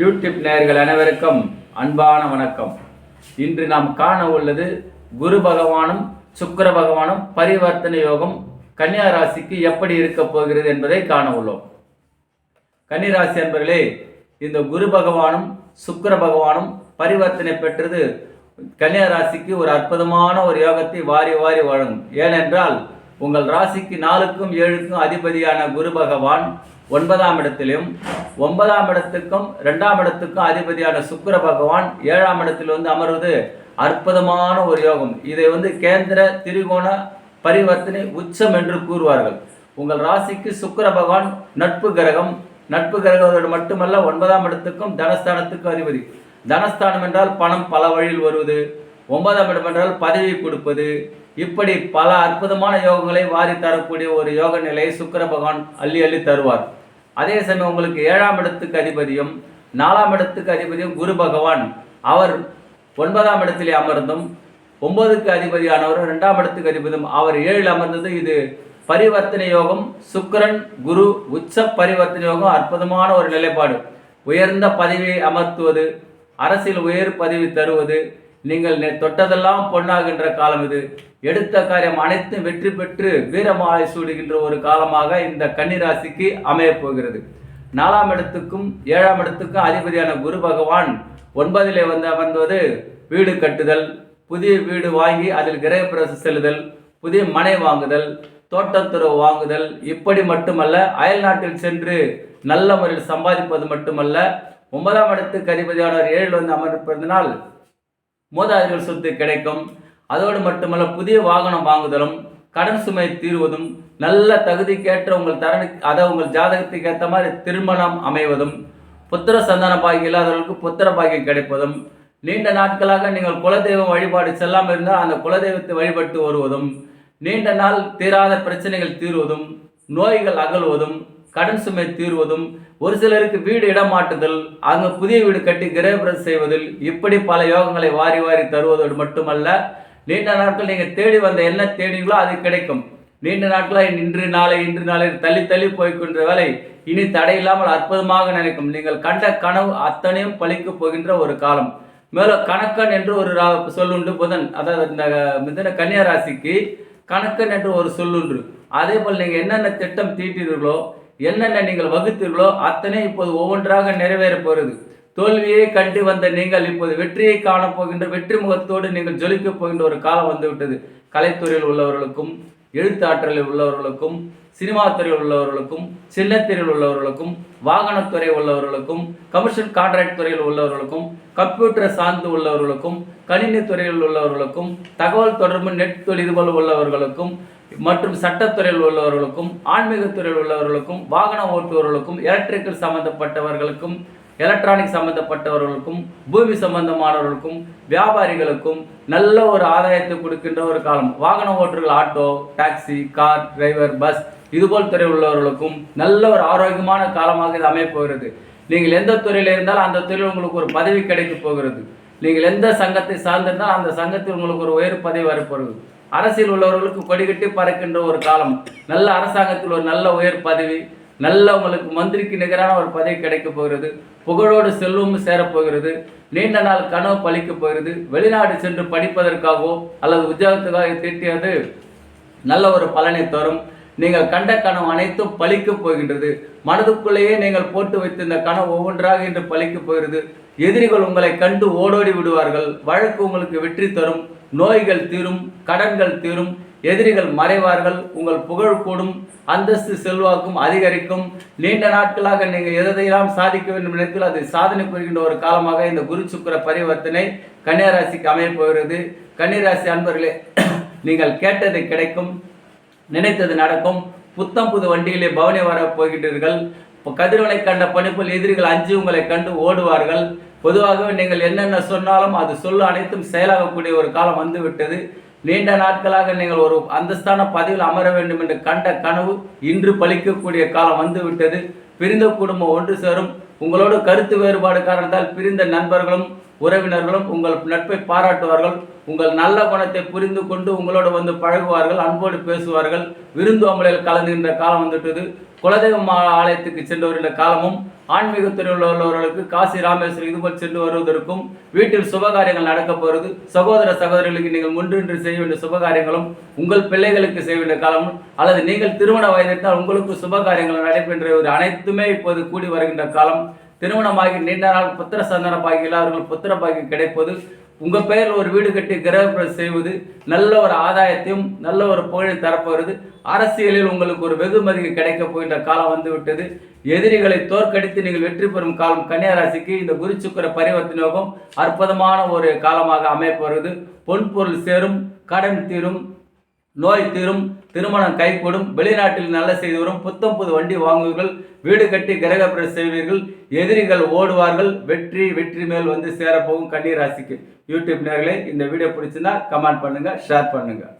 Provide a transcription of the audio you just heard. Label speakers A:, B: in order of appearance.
A: YouTube நேயர்கள் அனைவருக்கும் அன்பான வணக்கம். இன்று நாம் காண உள்ளது குரு பகவானும் சுக்கிர பகவானும் பரிவர்த்தனை யோகம் கன்னியா ராசிக்கு எப்படி இருக்க போகிறது என்பதை காண உள்ளோம். கன்னிராசி அன்பர்களே இந்த குரு பகவானும் சுக்கர பகவானும் பரிவர்த்தனை பெற்றது கன்னியா ராசிக்கு ஒரு அற்புதமான ஒரு யோகத்தை வாரி வாரி வழங்கும். ஏனென்றால் உங்கள் ராசிக்கு நாலுக்கும் ஏழுக்கும் அதிபதியான குரு பகவான் ஒன்பதாம் இடத்திலும் ஒன்பதாம் இடத்துக்கும் ரெண்டாம் இடத்துக்கும் அதிபதியான சுக்கர பகவான் ஏழாம் இடத்தில் வந்து அமர்வது அற்புதமான ஒரு யோகம். இதை வந்து கேந்திர திரிகோண பரிவர்த்தனை உச்சம் என்று கூறுவார்கள். உங்கள் ராசிக்கு சுக்கர பகவான் நட்பு கிரகம். நட்பு கிரகத்தோடு மட்டுமல்ல ஒன்பதாம் இடத்துக்கும் தனஸ்தானத்துக்கும் அதிபதி. தனஸ்தானம் என்றால் பணம் பல வழியில் வருவது. ஒன்பதாம் இடம் என்றால் பதவி கொடுப்பது. இப்படி பல அற்புதமான யோகங்களை வாரி தரக்கூடிய ஒரு யோக நிலையை சுக்கிர பகவான் அள்ளி அள்ளி தருவார். அதே சமயம் உங்களுக்கு ஏழாம் இடத்துக்கு அதிபதியும் நாலாம் இடத்துக்கு அதிபதியும் குரு பகவான். அவர் ஒன்பதாம் இடத்திலே அமர்ந்தும் ஒன்பதுக்கு அதிபதியானவர் ரெண்டாம் இடத்துக்கு அதிபதியும் அவர் ஏழில் அமர்ந்தது இது பரிவர்த்தனை யோகம் சுக்கிரன் குரு உச்ச பரிவர்த்தனை யோகம் அற்புதமான ஒரு நிலைப்பாடு. உயர்ந்த பதவியை அமர்த்துவது அரசியல் உயர் பதவி தருவது நீங்கள் தொட்டதெல்லாம் பொன்னாகின்ற காலம் இது. எடுத்த காரியம் அனைத்தும் வெற்றி பெற்று வீரமாலை சூடுகின்ற ஒரு காலமாக இந்த கன்னிராசிக்கு அமையப் போகிறது. நாலாம் இடத்துக்கும் ஏழாம் இடத்துக்கும் அதிபதியான குரு பகவான் ஒன்பதிலே வந்து அமர்ந்தது வீடு கட்டுதல் புதிய வீடு வாங்கி அதில் கிரகப்பிரவேசம் செல்லுதல் புதிய மனை வாங்குதல் தோட்டத்துறவு வாங்குதல். இப்படி மட்டுமல்ல அயல் நாட்டில் சென்று நல்ல முறையில் சம்பாதிப்பது மட்டுமல்ல ஒன்பதாம் இடத்துக்கு அதிபதியானவர் ஏழில் வந்து அமர்ந்திருப்பதனால் மூதாதைகள் சொத்து கிடைக்கும். அதோடு மட்டுமல்ல புதிய வாகனம் வாங்குதலும் கடன் சுமை தீர்வதும் நல்ல தகுதிக்கேற்ற உங்கள் தரணி அதை உங்கள் ஜாதகத்துக்கு ஏற்ற மாதிரி திருமணம் அமைவதும் புத்திர சந்தான பாக்கியம் இல்லாதவர்களுக்கு புத்திர பாக்கியம் கிடைப்பதும் நீண்ட நாட்களாக நீங்கள் குலதெய்வம் வழிபாடு செல்லாமல் இருந்தால் அந்த குலதெய்வத்தை வழிபட்டு வருவதும் நீண்ட நாள் தீராத பிரச்சனைகள் தீர்வதும் நோய்கள் அகழ்வதும் கடன் சுமை தீர்வதும் ஒரு சிலருக்கு வீடு இடமாட்டுதல் அங்கு புதிய வீடு கட்டி கிரகப்பிரவேசம் செய்வதில் இப்படி பல யோகங்களை வாரி வாரி தருவதோடு மட்டுமல்ல நீண்ட நாட்கள் நீங்கள் தேடி வந்த என்ன தேடிங்களோ அது கிடைக்கும். நீண்ட நாட்களாக இன்று நாளை இன்று நாளை தள்ளி தள்ளி போய்கின்ற வேலை இனி தடையில்லாமல் அற்புதமாக நினைக்கும். நீங்கள் கண்ட கனவு அத்தனையும் பழிக்கு போகின்ற ஒரு காலம். மேலும் கணக்கன் என்று ஒரு ரா- சொல்லுண்டு புதன் அதாவது இந்த மிதன கன்னியா ராசிக்கு கணக்கன் என்று ஒரு சொல்லுண்டு அதே போல் நீங்கள் என்னென்ன திட்டம் தீட்டீர்களோ என்னென்ன நீங்கள் வகுத்தீர்களோ அத்தனை இப்போது ஒவ்வொன்றாக நிறைவேறப் போகிறது. தோல்வியை கண்டு வந்த நீங்கள் இப்போது வெற்றியை காணப்போகின்ற வெற்றி முகத்தோடு நீங்கள் ஜொலிக்கப் போகின்ற ஒரு காலம் வந்துவிட்டது. கலைத்துறையில் உள்ளவர்களுக்கும் எழுத்தாற்றலில் உள்ளவர்களுக்கும் சினிமா துறையில் உள்ளவர்களுக்கும் சின்னத்திரையில் உள்ளவர்களுக்கும் வாகனத்துறை உள்ளவர்களுக்கும் கமர்ஷியல் கான்ட்ராக்ட் துறையில் உள்ளவர்களுக்கும் கம்ப்யூட்டர் சார்ந்து உள்ளவர்களுக்கும் கணினி துறையில் உள்ளவர்களுக்கும் தகவல் தொடர்பு நெட் தொழில்கள் உள்ளவர்களுக்கும் மற்றும் சட்டத்துறையில் உள்ளவர்களுக்கும் ஆன்மீக துறையில் உள்ளவர்களுக்கும் வாகன ஓட்டுபவர்களுக்கும் எலக்ட்ரிக்கல் சம்பந்தப்பட்டவர்களுக்கும் எலக்ட்ரானிக் சம்பந்தப்பட்டவர்களுக்கும் பூமி சம்பந்தமானவர்களுக்கும் வியாபாரிகளுக்கும் நல்ல ஒரு ஆதாயத்தை கொடுக்கின்ற ஒரு காலம். வாகன ஓட்டுகள் auto taxi car driver bus இதுபோல் துறை உள்ளவர்களுக்கும் நல்ல ஒரு ஆரோக்கியமான காலமாக இது அமையப் போகிறது. நீங்கள் எந்த துறையில் இருந்தாலும் அந்த துறையில் உங்களுக்கு ஒரு பதவி கிடைக்கப் போகிறது. நீங்கள் எந்த சங்கத்தை சார்ந்திருந்தால் அந்த சங்கத்தில் உங்களுக்கு ஒரு உயர் பதவி வரப்போகிறது. அரசியல் உள்ளவர்களுக்கு கொடிகட்டி பறக்கின்ற ஒரு காலம். நல்ல அரசாங்கத்தில் ஒரு நல்ல உயர் பதவி நல்ல உங்களுக்கு மந்திரிக்கு நிகரான ஒரு பதவி கிடைக்கப் போகிறது. புகழோடு செல்வமும் சேரப்போகிறது. நீண்ட நாள் கனவு பழிக்கப் போகிறது. வெளிநாடு சென்று படிப்பதற்காகவோ அல்லது உத்தியோகத்துக்காக தீட்டியது நல்ல ஒரு பலனை தரும். நீங்கள் கண்ட கனவு அனைத்தும் பழிக்க போகின்றது. மனதுக்குள்ளேயே நீங்கள் போட்டு வைத்திருந்த கனவு ஒவ்வொன்றாக இன்று பலிக்கப் போகிறது. எதிரிகள் உங்களை கண்டு ஓடோடி விடுவார்கள். வழக்கு உங்களுக்கு வெற்றி தரும். நோய்கள் தீரும். கடன்கள் தீரும். எதிரிகள் மறைவார்கள் உங்கள் புகழ் கூடும் அந்தஸ்து செல்வாக்கும் அதிகரிக்கும். நீண்ட நாட்களாக நீங்கள் எதையெல்லாம் சாதிக்க வேண்டும் இடத்தில் அது சாதனை புரிகின்ற ஒரு காலமாக இந்த குரு சுக்கர பரிவர்த்தனை கன்னியராசிக்கு அமையப் போகிறது. கன்னிராசி அன்பர்களே நீங்கள் கேட்டது கிடைக்கும் நினைத்தது நடக்கும். புத்தம் புது வண்டியிலே பவனி வர போகின்றீர்கள். கதிரவனை கண்ட பணிப்புள் எதிரிகள் அஞ்சு உங்களை கண்டு ஓடுவார்கள். பொதுவாகவே நீங்கள் என்னென்ன சொன்னாலும் அது சொல்ல அனைத்தும் செயலாகக்கூடிய ஒரு காலம் வந்துவிட்டது. நீண்ட நாட்களாக நீங்கள் ஒரு அந்தஸ்தான பதவியில் அமர வேண்டும் என்று கண்ட கனவு இன்று பலிக்கக்கூடிய காலம் வந்துவிட்டது. பிரிந்த குடும்பம் ஒன்று சேரும். உங்களோட கருத்து வேறுபாடு காரணத்தால் பிரிந்த நண்பர்களும் உறவினர்களும் உங்கள் நட்பை பாராட்டுவார்கள். உங்கள் நல்ல குணத்தை புரிந்து கொண்டு உங்களோடு வந்து பழகுவார்கள் அன்போடு பேசுவார்கள். விருந்து அமலில் கலந்துகின்ற காலம் வந்துட்டது குலதெய்வம் ஆலயத்துக்கு சென்று வருகின்ற காலமும் ஆன்மீகத்துறை உள்ளவர்களுக்கு காசி ராமேஸ்வரம் இதுபோல் சென்று வருவதற்கும் வீட்டில் சுபகாரியங்கள் நடக்க போகிறது. சகோதர சகோதரிகளுக்கு நீங்கள் முன்றின்று செய்ய வேண்டிய சுபகாரியங்களும் உங்கள் பிள்ளைகளுக்கு செய்ய வேண்டிய காலமும் அல்லது நீங்கள் திருமண வயதிட்டால் உங்களுக்கு சுபகாரியங்கள் நடைபெற்ற ஒரு அனைத்துமே இப்போது கூடி வருகின்ற காலம். திருமணமாகி நீண்ட நாள் புத்திர சந்தன பாக்கி இல்லாதவர்கள் புத்திர பாக்கி கிடைப்பது உங்கள் பெயரில் ஒரு வீடு கட்டி கிரகப்பிரவேசம் செய்வது நல்ல ஒரு ஆதாயத்தையும் நல்ல ஒரு புகழை தரப்போகிறது. அரசியலில் உங்களுக்கு ஒரு வெகுமதி கிடைக்க போகின்ற காலம் வந்துவிட்டது எதிரிகளை தோற்கடித்து நீங்கள் வெற்றி பெறும் காலம் கன்னியாராசிக்கு இந்த குருச்சுக்கர பரிவர்த்தனோகம் அற்புதமான ஒரு காலமாக அமையப்போகிறது பொன்பொருள் சேரும் கடன் தீரும் நோய் தீரும் திருமணம் கைகூடும். வெளிநாட்டில் நல்ல செய்து வரும் புத்தம் புது வண்டி வாங்குவீர்கள். வீடு கட்டி கிரகப்பிரவேசம் செய்வீர்கள். எதிரிகள் ஓடுவார்கள். வெற்றி வெற்றி மேல் வந்து சேரப்போகும் கன்னிராசிக்கு. யூடியூப் நேர்களே இந்த வீடியோ பிடிச்சிருந்தா கமெண்ட் பண்ணுங்கள் ஷேர் பண்ணுங்கள்